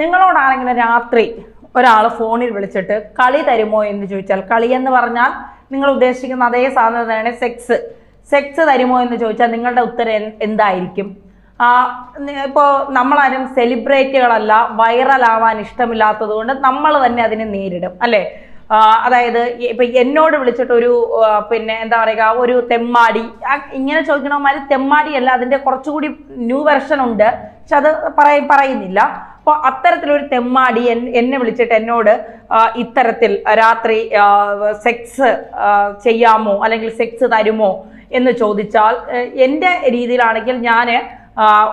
നിങ്ങളോടാണെങ്കിലും രാത്രി ഒരാൾ ഫോണിൽ വിളിച്ചിട്ട് കളി തരുമോ എന്ന് ചോദിച്ചാൽ കളി എന്ന് പറഞ്ഞാൽ നിങ്ങൾ ഉദ്ദേശിക്കുന്ന അതേ സാധനം തന്നെയാണ് സെക്സ്. സെക്സ് തരുമോ എന്ന് ചോദിച്ചാൽ നിങ്ങളുടെ ഉത്തരം എന്തായിരിക്കും? എന്തായിരിക്കും ഇപ്പോൾ നമ്മളാരും സെലിബ്രേറ്റുകളല്ല വൈറലാവാൻ ഇഷ്ടമില്ലാത്തത് കൊണ്ട് നമ്മൾ തന്നെ അതിനെ നേരിടും അല്ലേ? അതായത് ഇപ്പൊ എന്നോട് വിളിച്ചിട്ട് ഒരു പിന്നെ എന്താ പറയുക ഒരു തെമ്മാടി. ആ, ഇങ്ങനെ ചോദിക്കണമാതിരി തെമ്മാടി അല്ല അതിന്റെ കുറച്ചുകൂടി ന്യൂ വെർഷൻ ഉണ്ട്. പക്ഷെ അത് പറയ പറയുന്നില്ല. അപ്പോൾ അത്തരത്തിലൊരു തെമ്മാടി എന്നെ വിളിച്ചിട്ട് എന്നോട് ഇത്തരത്തിൽ രാത്രി സെക്സ് ചെയ്യാമോ അല്ലെങ്കിൽ സെക്സ് തരുമോ എന്ന് ചോദിച്ചാൽ എന്റെ രീതിയിലാണെങ്കിൽ ഞാൻ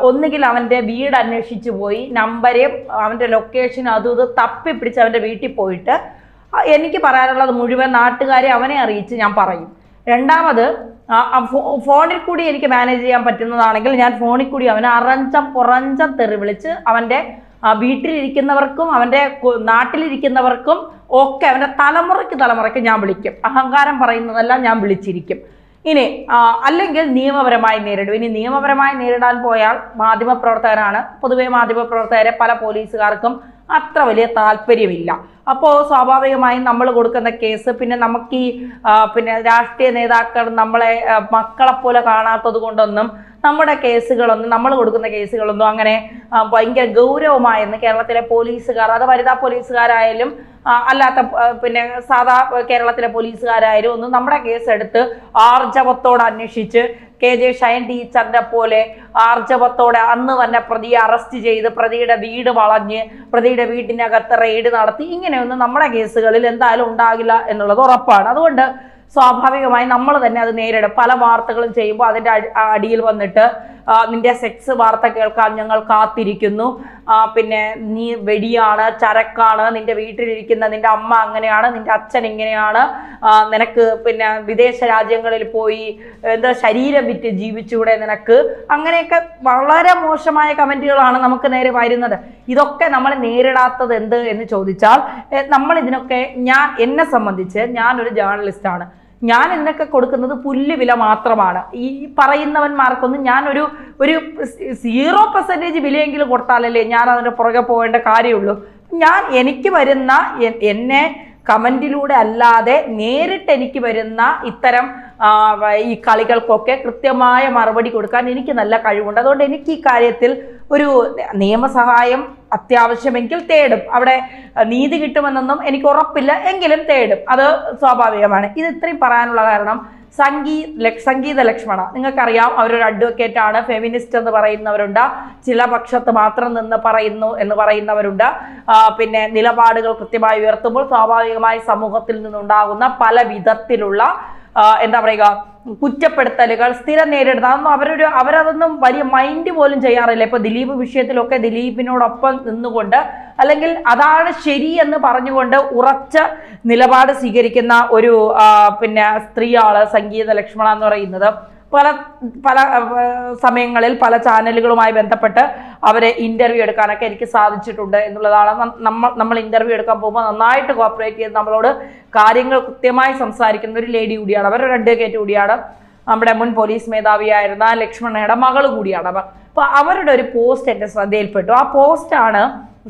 ഒന്നുകിൽ അവന്റെ വീട് അന്വേഷിച്ച് പോയി നമ്പരെയും അവന്റെ ലൊക്കേഷൻ അതും ഇത് തപ്പിപ്പിടിച്ച് അവന്റെ വീട്ടിൽ പോയിട്ട് എനിക്ക് പറയാനുള്ളത് മുഴുവൻ നാട്ടുകാരെ അവനെ അറിയിച്ച് ഞാൻ പറയും. രണ്ടാമത് ഫോണിൽ കൂടി എനിക്ക് മാനേജ് ചെയ്യാൻ പറ്റുന്നതാണെങ്കിൽ ഞാൻ ഫോണിൽ കൂടി അവനെ അറഞ്ചം പുറഞ്ചം തെറി വിളിച്ച് അവന്റെ വീട്ടിലിരിക്കുന്നവർക്കും അവന്റെ നാട്ടിലിരിക്കുന്നവർക്കും ഒക്കെ അവന്റെ തലമുറയ്ക്ക് തലമുറയ്ക്ക് ഞാൻ വിളിക്കും. അഹങ്കാരം പറയുന്നതെല്ലാം ഞാൻ വിളിച്ചിരിക്കും. ഇനി അല്ലെങ്കിൽ നിയമപരമായി നേരിടും. ഇനി നിയമപരമായി നേരിടാൻ പോയാൽ മാധ്യമപ്രവർത്തകരാണ്. പൊതുവെ മാധ്യമപ്രവർത്തകരെ പല പോലീസുകാർക്കും അത്ര വലിയ താല്പര്യമില്ല. അപ്പോൾ സ്വാഭാവികമായും നമ്മൾ കൊടുക്കുന്ന കേസ് പിന്നെ നമുക്ക് ഈ പിന്നെ രാഷ്ട്രീയ നേതാക്കൾ നമ്മളെ ആ, മക്കളെപ്പോലെ കാണാത്തത് കൊണ്ടൊന്നും നമ്മുടെ കേസുകളൊന്നും നമ്മൾ കൊടുക്കുന്ന കേസുകളൊന്നും അങ്ങനെ ഭയങ്കര ഗൗരവമായെന്ന് കേരളത്തിലെ പോലീസുകാർ അത് വനിതാ പോലീസുകാരായാലും അല്ലാത്ത പിന്നെ സാധാ കേരളത്തിലെ പോലീസുകാരായാലും ഒന്നും നമ്മുടെ കേസ് എടുത്ത് ആർജവത്തോടെ അന്വേഷിച്ച് കെ ജെ ഷൈൻ ടീച്ചറിനെ പോലെ ആർജവത്തോടെ അന്ന് തന്നെ പ്രതിയെ അറസ്റ്റ് ചെയ്ത് പ്രതിയുടെ വീട് വളഞ്ഞ് പ്രതിയുടെ വീട്ടിനകത്ത് റെയ്ഡ് നടത്തി ഇങ്ങനെയൊന്നും നമ്മുടെ കേസുകളിൽ എന്തായാലും ഉണ്ടാകില്ല എന്നുള്ളത് ഉറപ്പാണ്. അതുകൊണ്ട് സ്വാഭാവികമായി നമ്മൾ തന്നെ അത് നേരിടും. പല വാർത്തകളും ചെയ്യുമ്പോൾ അതിന്റെ അടി- അടിയിൽ വന്നിട്ട് നിന്റെ സെക്സ് വാർത്ത കേൾക്കാൻ ഞങ്ങൾ കാത്തിരിക്കുന്നു. പിന്നെ നീ വെടിയാണ് ചരക്കാണ് നിന്റെ വീട്ടിലിരിക്കുന്ന നിന്റെ അമ്മ അങ്ങനെയാണ് നിന്റെ അച്ഛൻ ഇങ്ങനെയാണ്. നിനക്ക് പിന്നെ വിദേശ രാജ്യങ്ങളിൽ പോയി എന്താ ശരീരം വിറ്റ് ജീവിച്ചൂടെ നിനക്ക്. അങ്ങനെയൊക്കെ വളരെ മോശമായ കമന്റുകളാണ് നമുക്ക് നേരെ വരുന്നത്. ഇതൊക്കെ നമ്മൾ നേരിടാത്തത് എന്ത് എന്ന് ചോദിച്ചാൽ നമ്മൾ ഇതിനൊക്കെ ഞാൻ എന്നെ സംബന്ധിച്ച് ഞാനൊരു ജേർണലിസ്റ്റാണ് ഞാൻ എന്നൊക്കെ കൊടുക്കുന്നത് പുല്ല് വില മാത്രമാണ്. ഈ പറയുന്നവന്മാർക്കൊന്നും ഞാനൊരു ഒരു സീറോ പെർസെന്റേജ് വിലയെങ്കിലും കൊടുത്താലല്ലേ ഞാൻ അതിന്റെ പുറകെ പോകേണ്ട കാര്യമുള്ളൂ. ഞാൻ എനിക്ക് വരുന്ന എന്നെ കമന്റിലൂടെ അല്ലാതെ നേരിട്ട് എനിക്ക് വരുന്ന ഇത്തരം ഈ കളികൾക്കൊക്കെ കൃത്യമായ മറുപടി കൊടുക്കാൻ എനിക്ക് നല്ല കഴിവുണ്ട്. അതുകൊണ്ട് എനിക്ക് ഈ കാര്യത്തിൽ ഒരു നിയമസഹായം അത്യാവശ്യമെങ്കിൽ തേടും. അവിടെ നീതി കിട്ടുമെന്നൊന്നും എനിക്ക് ഉറപ്പില്ല. എങ്കിലും തേടും. അത് സ്വാഭാവികമാണ്. ഇത് ഇത്രയും പറയാനുള്ള കാരണം സംഗീ സംഗീത ലക്ഷ്മണ. നിങ്ങൾക്കറിയാം അവരൊരു അഡ്വക്കേറ്റ് ആണ് ഫെമിനിസ്റ്റ് എന്ന് പറയുന്നവരുണ്ട്. ചില പക്ഷത്ത് മാത്രം നിന്ന് പറയുന്നു എന്ന് പറയുന്നവരുണ്ട്. പിന്നെ നിലപാടുകൾ കൃത്യമായി ഉയർത്തുമ്പോൾ സ്വാഭാവികമായി സമൂഹത്തിൽ നിന്നുണ്ടാകുന്ന പല വിധത്തിലുള്ള എന്താ പറയുക കുറ്റപ്പെടുത്തലുകൾ സ്ഥിരം നേരിടുന്ന അതൊന്നും അവരൊരു അവരതൊന്നും വലിയ മൈൻഡ് പോലും ചെയ്യാറില്ല. ഇപ്പൊ ദിലീപ് വിഷയത്തിലൊക്കെ ദിലീപിനോടൊപ്പം നിന്നുകൊണ്ട് അല്ലെങ്കിൽ അതാണ് ശരി എന്ന് പറഞ്ഞുകൊണ്ട് ഉറച്ച നിലപാട് സ്വീകരിക്കുന്ന ഒരു പിന്നെ സ്ത്രീയാണ് സംഗീത ലക്ഷ്മണ എന്ന് പറയുന്നത്. പല പല സമയങ്ങളിൽ പല ചാനലുകളുമായി ബന്ധപ്പെട്ട് അവരെ ഇന്റർവ്യൂ എടുക്കാനൊക്കെ എനിക്ക് സാധിച്ചിട്ടുണ്ട് എന്നുള്ളതാണ് നമ്മൾ നമ്മൾ ഇന്റർവ്യൂ എടുക്കാൻ പോകുമ്പോൾ നന്നായിട്ട് കോപ്പറേറ്റ് ചെയ്ത് നമ്മളോട് കാര്യങ്ങൾ കൃത്യമായി സംസാരിക്കുന്ന ഒരു ലേഡി കൂടിയാണ് അവരൊരു അഡ്വക്കേറ്റ് കൂടിയാണ്. നമ്മുടെ മുൻ പോലീസ് മേധാവിയായിരുന്ന ലക്ഷ്മണയുടെ മകൾ കൂടിയാണ് അപ്പം അവരുടെ ഒരു പോസ്റ്റ് എന്റെ ശ്രദ്ധയിൽപ്പെട്ടു. ആ പോസ്റ്റാണ്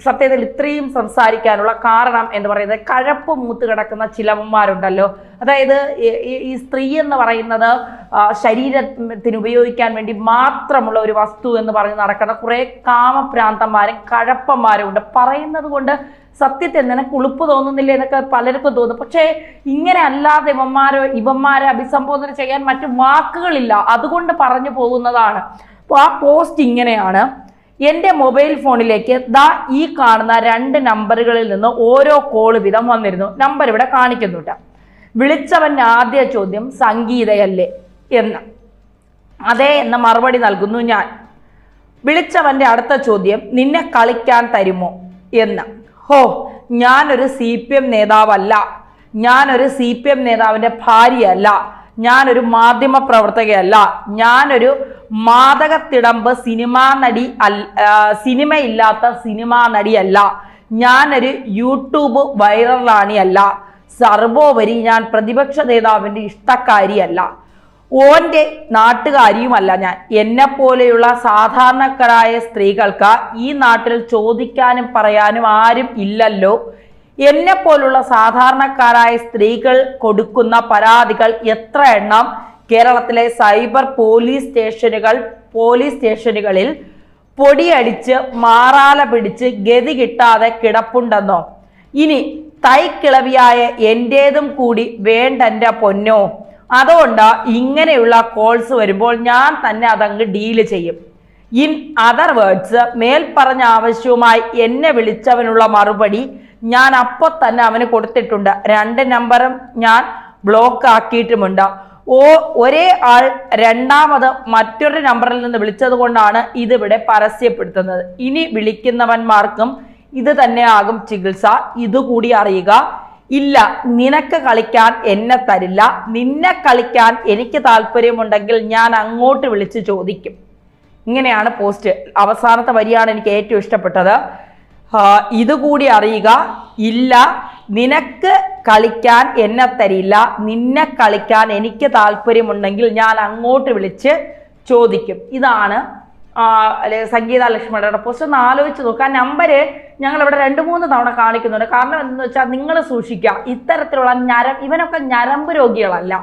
സത്യത്തിൽ ഇത്രയും സംസാരിക്കാനുള്ള കാരണം എന്ന് പറയുന്നത് കഴപ്പ് മൂത്ത് കിടക്കുന്ന ചിലവന്മാരുണ്ടല്ലോ. അതായത് ഈ- സ്ത്രീ എന്ന് പറയുന്നത് ശരീരത്തിന് ഉപയോഗിക്കാൻ വേണ്ടി മാത്രമുള്ള ഒരു വസ്തു എന്ന് പറഞ്ഞ് നടക്കുന്ന കുറേ കാമഭ്രാന്തന്മാരും കഴപ്പന്മാരും ഉണ്ട്. പറയുന്നത് കൊണ്ട് സത്യത്തിൽ നിനക്ക് ഉളുപ്പ് തോന്നുന്നില്ല എന്നൊക്കെ പലർക്കും തോന്നും. പക്ഷേ ഇങ്ങനെ അല്ലാതെ ഇവന്മാരോ ഇവന്മാരെ അഭിസംബോധന ചെയ്യാൻ മറ്റു വാക്കുകളില്ല. അതുകൊണ്ട് പറഞ്ഞു പോകുന്നതാണ്. അപ്പോൾ ആ പോസ്റ്റ് ഇങ്ങനെയാണ്. എന്റെ മൊബൈൽ ഫോണിലേക്ക് ദാ ഈ കാണുന്ന രണ്ട് നമ്പറുകളിൽ നിന്ന് ഓരോ കോൾ വീതം വന്നിരുന്നു. നമ്പർ ഇവിടെ കാണിക്കുന്നുണ്ട്. വിളിച്ചവന്റെ ആദ്യ ചോദ്യം സംഗീതയല്ലേ എന്ന്. അതെ എന്ന മറുപടി നൽകുന്നു ഞാൻ. വിളിച്ചവന്റെ അടുത്ത ചോദ്യം നിന്നെ കളിക്കാൻ തരുമോ എന്ന്. ഹോ ഞാനൊരു സി പി എം നേതാവല്ല. ഞാനൊരു സി പി എം നേതാവിന്റെ ഭാര്യയല്ല. ഞാനൊരു മാധ്യമ പ്രവർത്തകയല്ല. ഞാനൊരു മാതകത്തിടമ്പ് സിനിമാ നടി ആ, സിനിമയില്ലാത്ത സിനിമാ നടിയല്ല. ഞാനൊരു യൂട്യൂബ് വൈറലാണിയല്ല സർവോപരി ഞാൻ പ്രതിപക്ഷ നേതാവിന്റെ ഇഷ്ടക്കാരിയല്ല. ഓന്റെ നാട്ടുകാരിയുമല്ല ഞാൻ. എന്നെ പോലെയുള്ള സാധാരണക്കാരായ സ്ത്രീകൾക്ക് ഈ നാട്ടിൽ ചോദിക്കാനും പറയാനും ആരും ഇല്ലല്ലോ. എന്നെ പോലുള്ള സാധാരണക്കാരായ സ്ത്രീകൾ കൊടുക്കുന്ന പരാതികൾ എത്ര എണ്ണം? കേരളത്തിലെ സൈബർ പോലീസ് സ്റ്റേഷനുകൾ പോലീസ് സ്റ്റേഷനുകളിൽ പൊടിയടിച്ച് മാറാല പിടിച്ച് ഗതി കിട്ടാതെ കിടപ്പുണ്ടെന്നോ? ഇനി തൈക്കിളവിയായ എന്റേതും കൂടി വേണ്ടെന്റെ പൊന്നോ? അതുകൊണ്ട് ഇങ്ങനെയുള്ള കോൾസ് വരുമ്പോൾ ഞാൻ തന്നെ അതങ്ങ് ഡീൽ ചെയ്യും. ഇൻ അതർ വേർഡ്സ് മേൽപ്പറഞ്ഞ ആവശ്യവുമായി എന്നെ വിളിച്ചവനുള്ള മറുപടി ഞാൻ അപ്പോൾ തന്നെ അവന് കൊടുത്തിട്ടുണ്ട്. രണ്ട് നമ്പറും ഞാൻ ബ്ലോക്ക് ആക്കിയിട്ടുമുണ്ട്. ഓ ഒരേ ആൾ രണ്ടാമത് മറ്റൊരു നമ്പറിൽ നിന്ന് വിളിച്ചത് കൊണ്ടാണ് ഇതിവിടെ പരസ്യപ്പെടുത്തുന്നത്. ഇനി വിളിക്കുന്നവന്മാർക്കും ഇത് തന്നെയാകും ചികിത്സ. ഇതുകൂടി അറിയുക. ഇല്ല നിനക്ക് കളിക്കാൻ എന്നെ തരില്ല. നിന്നെ കളിക്കാൻ എനിക്ക് താല്പര്യമുണ്ടെങ്കിൽ ഞാൻ അങ്ങോട്ട് വിളിച്ച് ചോദിക്കും. ഇങ്ങനെയാണ് പോസ്റ്റ്. അവസാനത്തെ വരിയാണ് എനിക്ക് ഏറ്റവും ഇഷ്ടപ്പെട്ടത്. ഇതുകൂടി അറിയുക. ഇല്ല നിനക്ക് കളിക്കാൻ എന്നെ തരില്ല. നിന്നെ കളിക്കാൻ എനിക്ക് താല്പര്യമുണ്ടെങ്കിൽ ഞാൻ അങ്ങോട്ട് വിളിച്ച് ചോദിക്കും. ഇതാണ് അല്ലെങ്കിൽ അല്ലെ സംഗീത ലക്ഷ്മണയുടെ പോസ്റ്റ് ഒന്ന് ആലോചിച്ച് നോക്കുക ആ നമ്പര് ഞങ്ങൾ ഇവിടെ രണ്ട് മൂന്ന് തവണ കാണിക്കുന്നുണ്ട്. കാരണം എന്തെന്ന് വെച്ചാൽ നിങ്ങൾ സൂക്ഷിക്കുക. ഇത്തരത്തിലുള്ള ഞരം ഇവനൊക്കെ ഞരമ്പ് രോഗികളല്ല.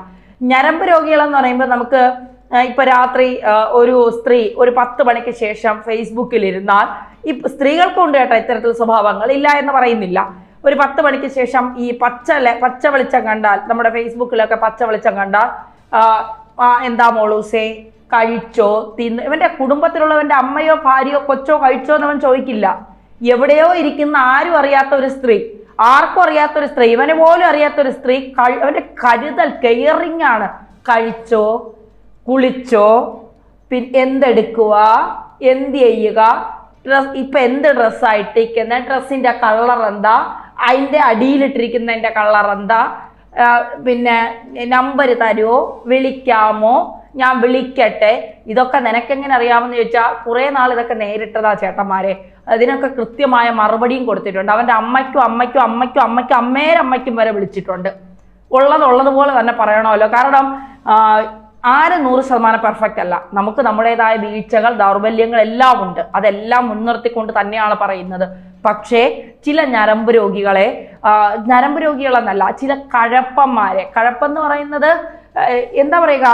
ഞരമ്പ് രോഗികളെന്ന് പറയുമ്പോൾ നമുക്ക് ഇപ്പൊ രാത്രി ഒരു സ്ത്രീ ഒരു പത്ത് മണിക്ക് ശേഷം ഫേസ്ബുക്കിൽ ഇരുന്നാൽ ഈ സ്ത്രീകൾക്കുണ്ട് കേട്ടോ ഇത്തരത്തിൽ സ്വഭാവങ്ങൾ. ഇല്ല എന്ന് പറയുന്നില്ല. ഒരു പത്ത് മണിക്ക് ശേഷം ഈ പച്ച പച്ച വെളിച്ചം കണ്ടാൽ നമ്മുടെ ഫേസ്ബുക്കിലൊക്കെ പച്ച വെളിച്ചം കണ്ടാൽ എന്താ മോളൂസേ കഴിച്ചോ തിന്ന് ഇവന്റെ കുടുംബത്തിലുള്ളവന്റെ അമ്മയോ ഭാര്യയോ കൊച്ചോ കഴിച്ചോ എന്നവൻ ചോദിക്കില്ല. എവിടെയോ ഇരിക്കുന്ന ആരും അറിയാത്ത ഒരു സ്ത്രീ ആർക്കും അറിയാത്ത ഒരു സ്ത്രീ ഇവനെ പോലും അറിയാത്ത ഒരു സ്ത്രീ അവന്റെ കരുതൽ കെയറിങ് ആണ് കഴിച്ചോ കുളിച്ചോ? പിൻ എന്തെടുക്കുക എന്ത് ചെയ്യുക? ഡ്രസ് ഇപ്പൊ എന്ത് ഡ്രസ്സായിട്ടിരിക്കുന്ന? ഡ്രസ്സിന്റെ കളർ എന്താ? അതിന്റെ അടിയിലിട്ടിരിക്കുന്നതിന്റെ കളർ എന്താ? പിന്നെ നമ്പർ തരുമോ വിളിക്കാമോ? ഞാൻ വിളിക്കട്ടെ. ഇതൊക്കെ നിനക്കെങ്ങനെ അറിയാമെന്ന് ചോദിച്ചാൽ കുറേ നാൾ ഇതൊക്കെ നേരിട്ടതാ ചേട്ടന്മാരെ. അതിനൊക്കെ കൃത്യമായ മറുപടിയും കൊടുത്തിട്ടുണ്ട്. അവന്റെ അമ്മയ്ക്കും അമ്മയ്ക്കും അമ്മയ്ക്കും അമ്മയ്ക്കും അമ്മേരമ്മയ്ക്കും വരെ വിളിച്ചിട്ടുണ്ട്. ഉള്ളത് ഉള്ളതുപോലെ തന്നെ പറയണമല്ലോ. കാരണം ആരും നൂറ് ശതമാനം പെർഫെക്റ്റ് അല്ല. നമുക്ക് നമ്മുടേതായ വീഴ്ചകൾ ദൗർബല്യങ്ങൾ എല്ലാം ഉണ്ട്. അതെല്ലാം മുൻനിർത്തിക്കൊണ്ട് തന്നെയാണ് പറയുന്നത്. പക്ഷേ ചില ഞരമ്പ് രോഗികളെ ഞരമ്പ് രോഗികളെന്നല്ല ചില കഴപ്പന്മാരെ കഴപ്പെന്ന് പറയുന്നത് എന്താ പറയുക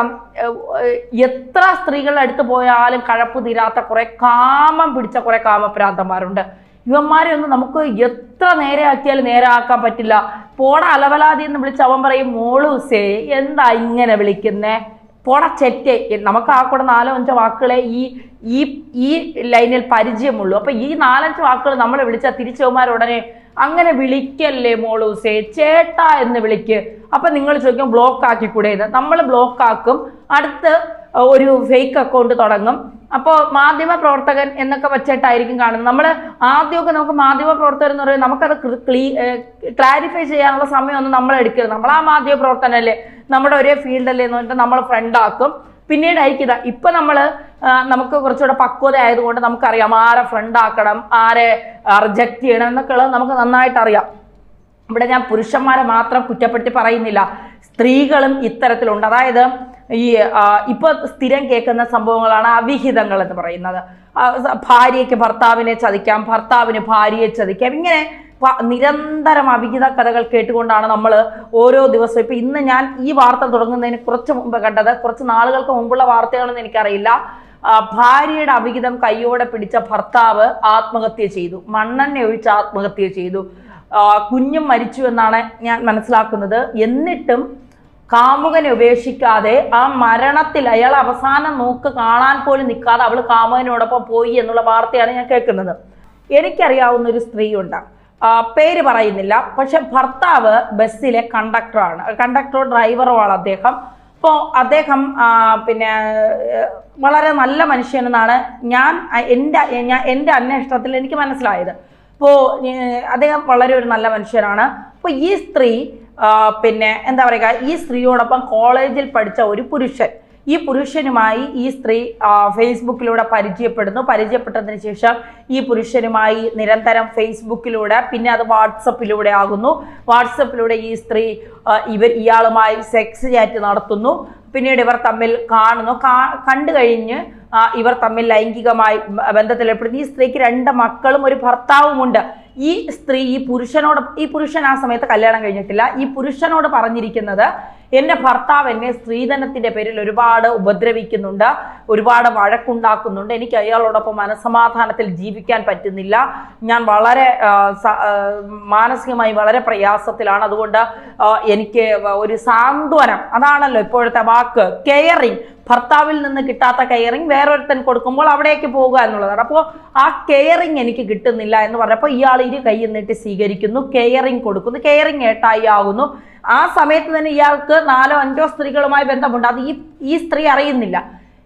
എത്ര സ്ത്രീകളുടെ അടുത്ത് പോയാലും കഴപ്പ് തീരാത്ത കുറെ കാമം പിടിച്ച കുറെ കാമപ്രാന്തന്മാരുണ്ട്. ഇവന്മാരെ ഒന്നും നമുക്ക് എത്ര നേരെ ആക്കിയാലും നേരെ ആക്കാൻ പറ്റില്ല. പോട അലവലാതി എന്ന് വിളിച്ച് അവൻ പറയും മോളൂസേ എന്താ ഇങ്ങനെ വിളിക്കുന്നേ? പോട ചെറ്റ്. നമുക്ക് ആ കൂടെ നാലോ അഞ്ചോ വാക്കുകളെ ഈ ഈ ഈ ലൈനിൽ പരിചയമുള്ളൂ. അപ്പൊ ഈ നാലഞ്ച് വാക്കുകൾ നമ്മളെ വിളിച്ചാൽ തിരിച്ചവന്മാരുടനെ അങ്ങനെ വിളിക്കല്ലേ മോളൂസേ ചേട്ടാ എന്ന് വിളിക്ക്. അപ്പൊ നിങ്ങൾ ചോദിക്കും ബ്ലോക്ക് ആക്കിക്കൂടെ എന്ന്. നമ്മൾ ബ്ലോക്ക് ആക്കും. അടുത്ത് ഒരു ഫേക്ക് അക്കൗണ്ട് തുടങ്ങും. അപ്പോൾ മാധ്യമ പ്രവർത്തകൻ എന്നൊക്കെ വെച്ചിട്ടായിരിക്കും കാണുന്നത്. നമ്മൾ ആദ്യമൊക്കെ നമുക്ക് മാധ്യമ പ്രവർത്തകർ എന്ന് പറയുന്നത് നമുക്കത് ക്ലീ ക്ലാരിഫൈ ചെയ്യാനുള്ള സമയമൊന്നും നമ്മൾ എടുക്കരുത്. നമ്മൾ ആ മാധ്യമ പ്രവർത്തനല്ലേ? നമ്മുടെ ഒരേ ഫീൽഡല്ലേ എന്ന് പറഞ്ഞിട്ട് നമ്മൾ ഫ്രണ്ടാക്കും പിന്നീട് ഇതാ ഇപ്പൊ നമ്മൾ നമുക്ക് കുറച്ചുകൂടെ പക്വത ആയതുകൊണ്ട് നമുക്കറിയാം ആരെ ഫ്രണ്ട് ആക്കണം ആരെ റിജക്റ്റ് ചെയ്യണം എന്നൊക്കെ ഉള്ളത് നമുക്ക് നന്നായിട്ട് അറിയാം. ഇവിടെ ഞാൻ പുരുഷന്മാരെ മാത്രം കുറ്റപ്പെടുത്തി പറയുന്നില്ല. സ്ത്രീകളും ഇത്തരത്തിലുണ്ട്. അതായത് ഈ ഇപ്പോൾ ഇപ്പൊ സ്ഥിരം കേൾക്കുന്ന സംഭവങ്ങളാണ് അവിഹിതങ്ങൾ എന്ന് പറയുന്നത് ഭാര്യയ്ക്ക് ഭർത്താവിനെ ചതിക്കാം ഭർത്താവിന് ഭാര്യയെ ചതിക്കാം ഇങ്ങനെ നിരന്തരം അഭിജിത കഥകൾ കേട്ടുകൊണ്ടാണ് നമ്മൾ ഓരോ ദിവസവും. ഇപ്പം ഇന്ന് ഞാൻ ഈ വാർത്ത തുടങ്ങുന്നതിന് കുറച്ച് മുമ്പ് കണ്ടത് കുറച്ച് നാളുകൾക്ക് മുമ്പുള്ള വാർത്തകളൊന്നും എനിക്കറിയില്ല. ഭാര്യയുടെ അഭിഹിതം കൈയോടെ പിടിച്ച ഭർത്താവ് ആത്മഹത്യ ചെയ്തു. മണ്ണെണ്ണ ഒഴിച്ച് ആത്മഹത്യ ചെയ്തു. കുഞ്ഞും മരിച്ചു എന്നാണ് ഞാൻ മനസ്സിലാക്കുന്നത്. എന്നിട്ടും കാമുകനെ ഉപേക്ഷിക്കാതെ ആ മരണത്തിൽ അയാൾ അവസാനം നോക്ക് കാണാൻ പോലും നിൽക്കാതെ അവൾ കാമുകനോടൊപ്പം പോയി എന്നുള്ള വാർത്തയാണ് ഞാൻ കേൾക്കുന്നത്. എനിക്കറിയാവുന്ന ഒരു സ്ത്രീയുണ്ട്. ആ, പേര് പറയുന്നില്ല. പക്ഷെ ഭർത്താവ് ബസ്സിലെ കണ്ടക്ടറാണ്. കണ്ടക്ടറോ ഡ്രൈവറോ ആണ് അദ്ദേഹം. അപ്പോൾ അദ്ദേഹം പിന്നെ വളരെ നല്ല മനുഷ്യനെന്നാണ് ഞാൻ എന്റെ ഞാൻ എന്റെ അന്വേഷണത്തിൽ എനിക്ക് മനസ്സിലായത്. അപ്പോൾ അദ്ദേഹം വളരെ ഒരു നല്ല മനുഷ്യനാണ്. അപ്പോൾ ഈ സ്ത്രീ പിന്നെ എന്താ പറയുക ഈ സ്ത്രീയോടൊപ്പം കോളേജിൽ പഠിച്ച ഒരു പുരുഷൻ. ഈ പുരുഷനുമായി ഈ സ്ത്രീ ഫേസ്ബുക്കിലൂടെ പരിചയപ്പെടുന്നു. പരിചയപ്പെട്ടതിന് ശേഷം ഈ പുരുഷനുമായി നിരന്തരം ഫേസ്ബുക്കിലൂടെ പിന്നെ അത് വാട്സപ്പിലൂടെ ആകുന്നു. വാട്സപ്പിലൂടെ ഈ സ്ത്രീ ഇവർ ഇയാളുമായി സെക്സ് ചാറ്റ് നടത്തുന്നു. പിന്നീട് ഇവർ തമ്മിൽ കാണുന്നു. കണ്ടു കഴിഞ്ഞ് ഇവർ തമ്മിൽ ലൈംഗികമായി ബന്ധത്തിലേർപ്പെടുന്നു. ഈ സ്ത്രീക്ക് രണ്ട് മക്കളും ഒരു ഭർത്താവുമുണ്ട്. ഈ സ്ത്രീ ഈ പുരുഷനോട് ഈ പുരുഷൻ ആ സമയത്ത് കല്യാണം കഴിഞ്ഞിട്ടില്ല. ഈ പുരുഷനോട് പറഞ്ഞിരിക്കുന്നത് എന്റെ ഭർത്താവ് എന്നെ സ്ത്രീധനത്തിന്റെ പേരിൽ ഒരുപാട് ഉപദ്രവിക്കുന്നുണ്ട് ഒരുപാട് വഴക്കുണ്ടാക്കുന്നുണ്ട്. എനിക്ക് അയാളോടൊപ്പം മനസമാധാനത്തിൽ ജീവിക്കാൻ പറ്റുന്നില്ല. ഞാൻ വളരെ മാനസികമായി വളരെ പ്രയാസത്തിലാണ്. അതുകൊണ്ട് എനിക്ക് ഒരു സാന്ത്വനം. അതാണല്ലോ ഇപ്പോഴത്തെ വാക്ക്. കെയറിങ് ഭർത്താവിൽ നിന്ന് കിട്ടാത്ത കെയറിങ് വേറൊരുത്തൻ കൊടുക്കുമ്പോൾ അവിടേക്ക് പോകുക എന്നുള്ളതാണ്. അപ്പോൾ ആ കെയറിങ് എനിക്ക് കിട്ടുന്നില്ല എന്ന് പറഞ്ഞപ്പോൾ ഇയാൾ ഇരു കൈ നീട്ടി സ്വീകരിക്കുന്നു കെയറിങ് കൊടുക്കുന്നു കെയറിങ് ഏട്ടായി ആകുന്നു ആ സമയത്ത് തന്നെ ഇയാൾക്ക് നാലോ അഞ്ചോ സ്ത്രീകളുമായി ബന്ധമുണ്ട്. അത് ഈ ഈ സ്ത്രീ അറിയുന്നില്ല.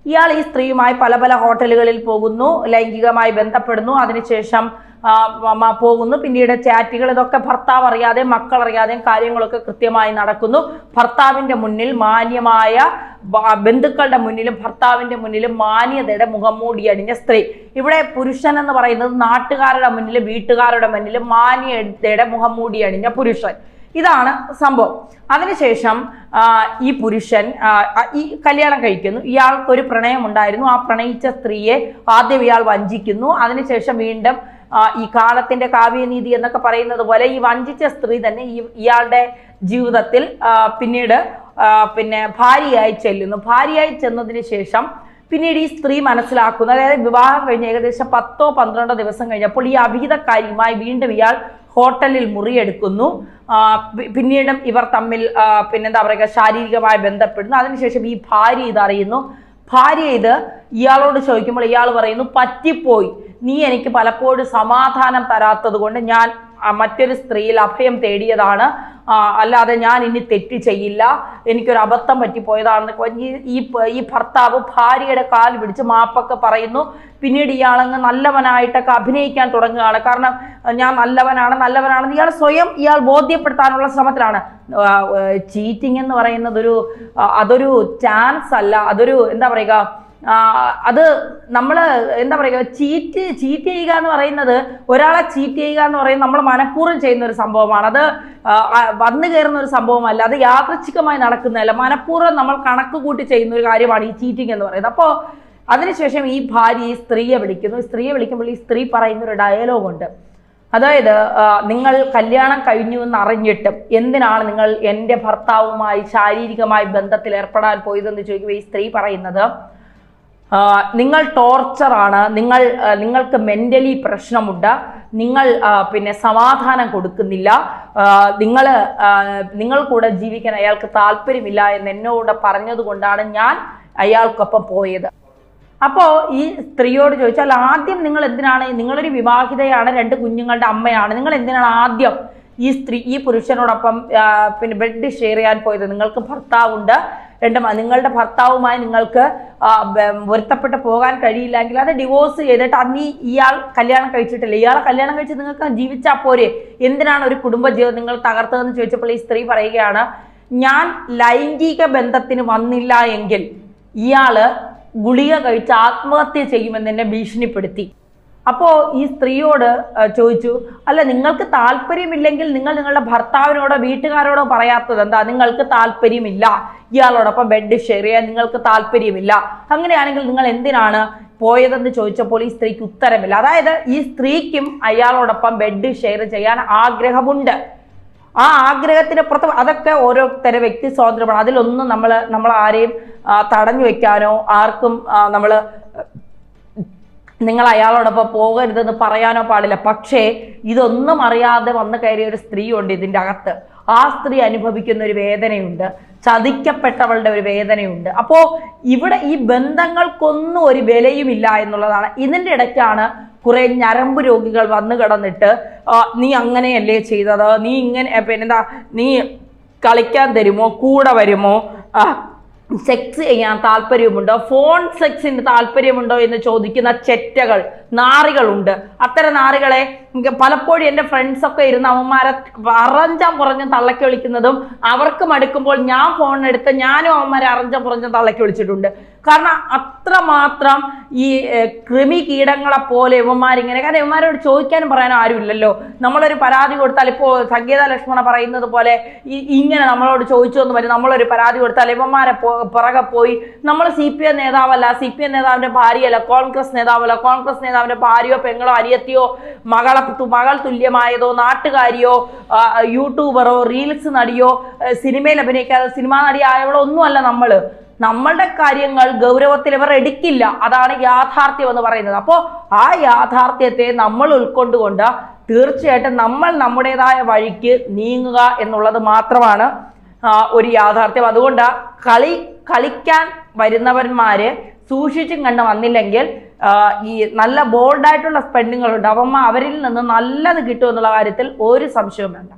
ഇയാൾ ഈ സ്ത്രീയുമായി പല പല ഹോട്ടലുകളിൽ പോകുന്നു ലൈംഗികമായി ബന്ധപ്പെടുന്നു. അതിനുശേഷം പോകുന്നു. പിന്നീട് ചാറ്റുകൾ ഇതൊക്കെ ഭർത്താവ് അറിയാതെ മക്കൾ അറിയാതെയും കാര്യങ്ങളൊക്കെ കൃത്യമായി നടക്കുന്നു. ഭർത്താവിന്റെ മുന്നിൽ മാന്യമായ ബന്ധുക്കളുടെ മുന്നിലും ഭർത്താവിന്റെ മുന്നിലും മാന്യതയുടെ മുഖം മൂടി അണിഞ്ഞ സ്ത്രീ. ഇവിടെ പുരുഷൻ എന്ന് പറയുന്നത് നാട്ടുകാരുടെ മുന്നിലും വീട്ടുകാരുടെ മുന്നിലും മാന്യതയുടെ മുഖം മൂടി അണിഞ്ഞ പുരുഷൻ. ഇതാണ് സംഭവം. അതിനുശേഷം ഈ പുരുഷൻ ഈ കല്യാണം കഴിക്കുന്നു. ഇയാൾക്കൊരു പ്രണയം ഉണ്ടായിരുന്നു ആ പ്രണയിച്ച സ്ത്രീയെ ആദ്യം ഇയാൾ വഞ്ചിക്കുന്നു. അതിനുശേഷം വീണ്ടും ഈ കാലത്തിന്റെ കാവ്യനീതി എന്നൊക്കെ പറയുന്നത് പോലെ ഈ വഞ്ചിച്ച സ്ത്രീ തന്നെ ഈ ഇയാളുടെ ജീവിതത്തിൽ പിന്നീട് പിന്നെ ഭാര്യയായി ചെല്ലുന്നു. ഭാര്യയായി ചെന്നതിന് ശേഷം പിന്നീട് ഈ സ്ത്രീ മനസ്സിലാക്കുന്നു. അതായത് വിവാഹം കഴിഞ്ഞ് ഏകദേശം പത്തോ പന്ത്രണ്ടോ ദിവസം കഴിഞ്ഞപ്പോൾ ഈ അവിഹിതക്കാരിയുമായി വീണ്ടും ഇയാൾ ഹോട്ടലിൽ മുറിയെടുക്കുന്നു. പിന്നീടും ഇവർ തമ്മിൽ പിന്നെന്താ പറയുക ശാരീരികമായി ബന്ധപ്പെടുന്നു. അതിനുശേഷം ഈ ഭാര്യ ഇതറിയുന്നു ഭാര്യ ഇത് ഇയാളോട് ചോദിക്കുമ്പോൾ ഇയാൾ പറയുന്നു പറ്റിപ്പോയി. നീ എനിക്ക് പലപ്പോഴും സമാധാനം തരാത്തത് കൊണ്ട് ഞാൻ മറ്റൊരു സ്ത്രീയിൽ അഭയം തേടിയതാണ്. അല്ലാതെ ഞാൻ ഇനി തെറ്റ് ചെയ്യില്ല. എനിക്കൊരു അബദ്ധം പറ്റിപ്പോയതാണെന്ന് പറഞ്ഞ് ഈ- ഈ ഭർത്താവ് ഭാര്യയുടെ കാൽ പിടിച്ച് മാപ്പൊക്കെ പറയുന്നു. പിന്നീട് ഇയാളങ്ങ് നല്ലവനായിട്ടൊക്കെ അഭിനയിക്കാൻ തുടങ്ങുകയാണ്. കാരണം ഞാൻ നല്ലവനാണ് നല്ലവനാണെന്ന് ഇയാൾ സ്വയം ഇയാൾ ബോധ്യപ്പെടുത്താനുള്ള ശ്രമത്തിലാണ്. ചീറ്റിംഗ് എന്ന് പറയുന്നത് ഒരു അതൊരു ചാൻസ് അല്ല. അതൊരു എന്താ പറയുക അത് നമ്മൾ എന്താ പറയുക ചീറ്റ് ചീറ്റ് ചെയ്യുക എന്ന് പറയുന്നത് ഒരാളെ ചീറ്റ് ചെയ്യുക എന്ന് പറയുന്നത് നമ്മൾ മനഃപൂർവം ചെയ്യുന്ന ഒരു സംഭവമാണ്. അത് വന്നു കയറുന്ന ഒരു സംഭവമല്ല. അത് യാദൃച്ഛികമായി നടക്കുന്നതല്ല. മനഃപൂർവം നമ്മൾ കണക്ക് കൂട്ടി ചെയ്യുന്ന ഒരു കാര്യമാണ് ഈ ചീറ്റിംഗ് എന്ന് പറയുന്നത്. അപ്പോൾ അതിനുശേഷം ഈ ഭാര്യ ഈ സ്ത്രീയെ വിളിക്കുന്നു. സ്ത്രീയെ വിളിക്കുമ്പോൾ ഈ സ്ത്രീ പറയുന്ന ഒരു ഡയലോഗ് ഉണ്ട്. അതായത് നിങ്ങൾ കല്യാണം കഴിഞ്ഞു എന്ന് അറിഞ്ഞിട്ടും എന്തിനാണ് നിങ്ങൾ എന്റെ ഭർത്താവുമായി ശാരീരികമായി ബന്ധത്തിൽ ഏർപ്പെടാൻ പോയതെന്ന് ചോദിക്കുമ്പോൾ ഈ സ്ത്രീ പറയുന്നത് നിങ്ങൾ ടോർച്ചറാണ് നിങ്ങൾ നിങ്ങൾക്ക് മെന്റലി പ്രശ്നമുണ്ട്. നിങ്ങൾ പിന്നെ സമാധാനം കൊടുക്കുന്നില്ല. നിങ്ങൾ നിങ്ങൾ കൂടെ ജീവിക്കാൻ അയാൾക്ക് താല്പര്യമില്ല എന്ന് എന്നോട് പറഞ്ഞതുകൊണ്ടാണ് ഞാൻ അയാൾക്കൊപ്പം പോയത്. അപ്പോൾ ഈ സ്ത്രീയോട് ചോദിച്ചാൽ ആദ്യം നിങ്ങൾ എന്തിനാണ്? നിങ്ങളൊരു വിവാഹിതയാണ് രണ്ട് കുഞ്ഞുങ്ങളുടെ അമ്മയാണ്. നിങ്ങൾ എന്തിനാണ് ആദ്യം ഈ സ്ത്രീ ഈ പുരുഷനോടൊപ്പം പിന്നെ ബെഡ് ഷെയർ ചെയ്യാൻ പോയത്? നിങ്ങൾക്ക് ഭർത്താവുണ്ട്. രണ്ട് നിങ്ങളുടെ ഭർത്താവുമായി നിങ്ങൾക്ക് പൊരുത്തപ്പെട്ട് പോകാൻ കഴിയില്ലെങ്കിൽ അത് ഡിവോഴ്സ് ചെയ്തിട്ട് അന്ന് ഇയാൾ കല്യാണം കഴിച്ചിട്ടില്ല. ഇയാളെ കല്യാണം കഴിച്ച് നിങ്ങൾക്ക് ജീവിച്ചാൽ പോരെ? എന്തിനാണ് ഒരു കുടുംബജീവിതം നിങ്ങൾ തകർത്തതെന്ന് ചോദിച്ചപ്പോൾ ഈ സ്ത്രീ പറയുകയാണ് ഞാൻ ലൈംഗിക ബന്ധത്തിന് വന്നില്ല എങ്കിൽ ഇയാൾ ഗുളിക കഴിച്ച് ആത്മഹത്യ ചെയ്യുമെന്ന് എന്നെ ഭീഷണിപ്പെടുത്തി. അപ്പോൾ ഈ സ്ത്രീയോട് ചോദിച്ചു അല്ല നിങ്ങൾക്ക് താല്പര്യമില്ലെങ്കിൽ നിങ്ങൾ നിങ്ങളുടെ ഭർത്താവിനോടോ വീട്ടുകാരോടോ പറയാത്തത് എന്താ? നിങ്ങൾക്ക് താല്പര്യമില്ല. ഇയാളോടൊപ്പം ബെഡ് ഷെയർ ചെയ്യാൻ നിങ്ങൾക്ക് താല്പര്യമില്ല. അങ്ങനെയാണെങ്കിൽ നിങ്ങൾ എന്തിനാണ് പോയതെന്ന് ചോദിച്ചപ്പോൾ ഈ സ്ത്രീക്ക് ഉത്തരമില്ല. അതായത് ഈ സ്ത്രീക്കും അയാളോടൊപ്പം ബെഡ് ഷെയർ ചെയ്യാൻ ആഗ്രഹമുണ്ട്. ആ ആഗ്രഹത്തിന് പുറത്ത് അതൊക്കെ ഓരോരുത്തരെ വ്യക്തി സ്വാതന്ത്ര്യമാണ്. അതിലൊന്നും നമ്മൾ നമ്മൾ ആരെയും തടഞ്ഞു വെക്കാനോ ആർക്കും നമ്മൾ നിങ്ങൾ അയാളോടൊപ്പം പോകരുതെന്ന് പറയാനോ പാടില്ല. പക്ഷേ ഇതൊന്നും അറിയാതെ വന്നു കയറിയ ഒരു സ്ത്രീ ഉണ്ട് ഇതിന്റെ അകത്ത്. ആ സ്ത്രീ അനുഭവിക്കുന്ന ഒരു വേദനയുണ്ട്. ചതിക്കപ്പെട്ടവളുടെ ഒരു വേദനയുണ്ട്. അപ്പോൾ ഇവിടെ ഈ ബന്ധങ്ങൾക്കൊന്നും ഒരു വിലയുമില്ല എന്നുള്ളതാണ്. ഇതിന്റെ ഇടയ്ക്കാണ് കുറെ ഞരമ്പ് രോഗികൾ വന്നു കിടന്നിട്ട് നീ അങ്ങനെയല്ലേ ചെയ്തത്? നീ ഇങ്ങനെ പിന്നെന്താ നീ കളിക്കാൻ തരുമോ? കൂടെ വരുമോ? സെക്സ് ചെയ്യാൻ താല്പര്യമുണ്ടോ ഫോൺ സെക്സിന് താല്പര്യമുണ്ടോ എന്ന് ചോദിക്കുന്ന ചെറ്റകൾ. നാറികളുണ്ട്. അത്തരം നാറികളെ പലപ്പോഴും എന്റെ ഫ്രണ്ട്സൊക്കെ ഇരുന്ന് അവന്മാരെ അറഞ്ചാം പുറഞ്ഞും തള്ളക്കി വിളിക്കുന്നതും അവർക്ക് മടുക്കുമ്പോൾ ഞാൻ ഫോൺ ഫോണെടുത്ത് ഞാനും അവന്മാരെ അറഞ്ചാൻ പുറഞ്ഞും തള്ളക്കി വിളിച്ചിട്ടുണ്ട്. കാരണം അത്രമാത്രം ഈ കൃമി കീടങ്ങളെ പോലെ ഇവന്മാരിങ്ങനെ കാരണം ഇവന്മാരോട് ചോദിക്കാനും പറയാനും ആരുമില്ലല്ലോ. നമ്മളൊരു പരാതി കൊടുത്താൽ ഇപ്പോൾ സംഗീത ലക്ഷ്മണ പറയുന്നത് പോലെ ഇങ്ങനെ നമ്മളോട് ചോദിച്ചു എന്ന് വരും നമ്മളൊരു പരാതി കൊടുത്താൽ ഇവന്മാരെ പുറകെ പോയി. നമ്മൾ സി പി എം നേതാവല്ല സി പി എം നേതാവിന്റെ ഭാര്യയല്ല കോൺഗ്രസ് നേതാവല്ല കോൺഗ്രസ് നേതാവിന്റെ ഭാര്യയോ പെങ്ങളോ അനിയത്തിയോ മകളെ മകൾ തുല്യമായതോ നാട്ടുകാരിയോ യൂട്യൂബറോ റീൽസ് നടിയോ സിനിമയിൽ അഭിനയിക്കാതെ സിനിമാ നടിയായവളോ ഒന്നുമല്ല നമ്മൾ നമ്മളുടെ കാര്യങ്ങൾ ഗൗരവത്തിൽ ഇവർ എടുക്കില്ല. അതാണ് യാഥാർത്ഥ്യം എന്ന് പറയുന്നത്. അപ്പോൾ ആ യാഥാർത്ഥ്യത്തെ നമ്മൾ ഉൾക്കൊണ്ടുകൊണ്ട് തീർച്ചയായിട്ടും നമ്മൾ നമ്മുടേതായ വഴിക്ക് നീങ്ങുക എന്നുള്ളത് മാത്രമാണ് ഒരു യാഥാർത്ഥ്യം. അതുകൊണ്ട് കളി കളിക്കാൻ വരുന്നവന്മാരെ സൂക്ഷിച്ചും കണ്ട് വന്നില്ലെങ്കിൽ ഈ നല്ല ബോൾഡായിട്ടുള്ള സ്പെൻഡിങ്ങുകളുണ്ട് അപ്പം അവരിൽ നിന്ന് നല്ലത് കിട്ടും എന്നുള്ള കാര്യത്തിൽ ഒരു സംശയവും വേണ്ട